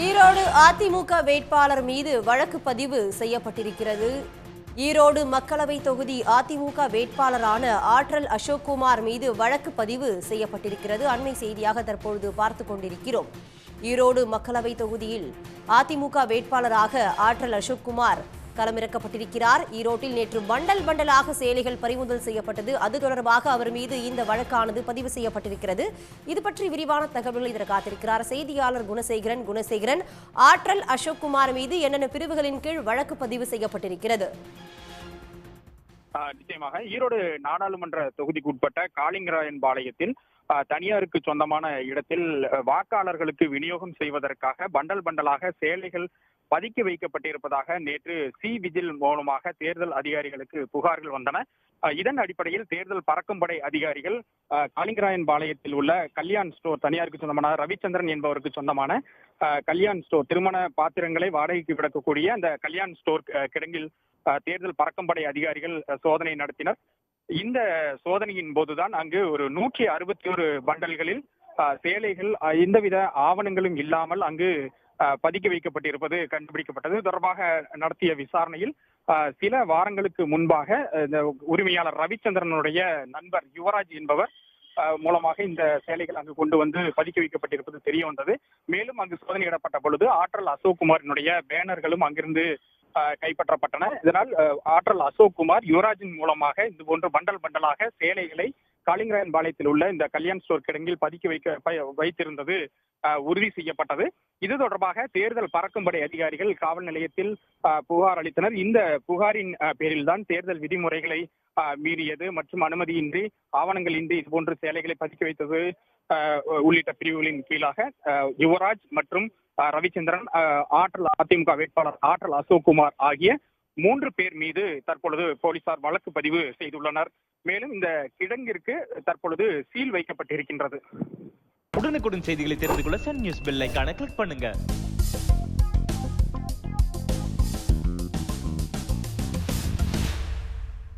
ஈரோடு அதிமுக வேட்பாளர் மீது வழக்கு பதிவு செய்யப்பட்டிருக்கிறது. ஈரோடு மக்களவை தொகுதி அதிமுக வேட்பாளரான ஆற்றல் அசோக்குமார் மீது வழக்கு பதிவு செய்யப்பட்டிருக்கிறது. அண்மை செய்தியாக தற்பொழுது பார்த்து கொண்டிருக்கிறோம். ஈரோடு மக்களவை தொகுதியில் அதிமுக வேட்பாளராக ஆற்றல் அசோக்குமார் களமிறக்கப்பட்டிருக்கிறார். ஈரோட்டில் நேற்று பண்டல் பண்டலாக சேலைகள் பறிமுதல் செய்யப்பட்டது. அது தொடர்பாக அவர் மீது இந்த வழக்கானது பதிவு செய்யப்பட்டிருக்கிறது. இது பற்றி விரிவான தகவல்கள் இதற்கு காத்திருக்கிறார் செய்தியாளர் குணசேகரன். குணசேகரன் ஆற்றல் அசோக்குமார் மீது என்னென்ன பிரிவுகளின் கீழ் வழக்கு பதிவு செய்யப்பட்டிருக்கிறது? ஆஹ் நிச்சயமாக. ஈரோடு நாடாளுமன்ற தொகுதிக்குட்பட்ட காளிங்கராயன் பாளையத்தில் ஆஹ் தனியாருக்கு சொந்தமான இடத்தில் வாக்காளர்களுக்கு விநியோகம் செய்வதற்காக பண்டல் பண்டலாக சேலைகள் பதுக்கி வைக்கப்பட்டிருப்பதாக நேற்று சி விஜில் மூலமாக தேர்தல் அதிகாரிகளுக்கு புகார்கள் வந்தன. இதன் அடிப்படையில் தேர்தல் பறக்கும்படை அதிகாரிகள் ஆஹ், காளிங்கராயன் பாளையத்தில் உள்ள கல்யாண் ஸ்டோர் தனியாருக்கு சொந்தமான ரவிச்சந்திரன் என்பவருக்கு சொந்தமான கல்யாண் ஸ்டோர் திருமண பாத்திரங்களை வாடகைக்கு விடக்கூடிய அந்த கல்யாண் ஸ்டோர் கிடங்கில் தேர்தல் தேர்தல் பறக்கும்படை அதிகாரிகள் சோதனை நடத்தினர். இந்த சோதனையின் போதுதான் அங்கு ஒரு நூற்றி அறுபத்தி ஒரு பண்டல்களில் சேலைகள் எந்தவித ஆவணங்களும் இல்லாமல் அங்கு பதுக்கி வைக்கப்பட்டிருப்பது கண்டுபிடிக்கப்பட்டது. தொடர்பாக நடத்திய விசாரணையில் சில வாரங்களுக்கு முன்பாக இந்த உரிமையாளர் ரவிச்சந்திரனுடைய நண்பர் யுவராஜ் என்பவர் மூலமாக இந்த சேலைகள் அங்கு கொண்டு வந்து பதுக்கி வைக்கப்பட்டிருப்பது தெரிய வந்தது. மேலும் அங்கு சோதனையிடப்பட்ட பொழுது ஆற்றல் அசோக்குமாரினுடைய பேனர்களும் அங்கிருந்து ஆஹ், கைப்பற்றப்பட்டன. இதனால் ஆற்றல் அசோக்குமார் யுவராஜின் மூலமாக இது போன்று பண்டல் பண்டலாக சேலைகளை காளிங்கராயன் பாளையத்தில் உள்ள இந்த கல்யாண் ஸ்டோர் கிடங்கில் பதுக்கி வைக்க வைத்திருந்தது உறுதி செய்யப்பட்டது. இது தொடர்பாக தேர்தல் பறக்கும்படை அதிகாரிகள் காவல் நிலையத்தில் புகார் அளித்தனர். இந்த புகாரின் பேரில் தான் தேர்தல் விதிமுறைகளை மீறியது மற்றும் அனுமதியின்றி ஆவணங்களின்றி இதுபோன்று சேலைகளை பதுக்கி வைத்தது உள்ளிட்ட பிரிவுகளின் கீழாக யுவராஜ் மற்றும் ரவிச்சந்திரன் ஆற்றல் அதிமுக வேட்பாளர் ஆற்றல் அசோக்குமார் ஆகிய மூன்று பேர் மீது தற்பொழுது போலீசார் வழக்கு பதிவு செய்துள்ளனர். மேலும் இந்த கிடங்கிற்கு தற்பொழுது சீல் வைக்கப்பட்டிருக்கின்றது. உடனுக்குடன் செய்திகளை தெரிந்து கொள்ள சன் நியூஸ் பெல் ஐக்கான கிளிக் பண்ணுங்க.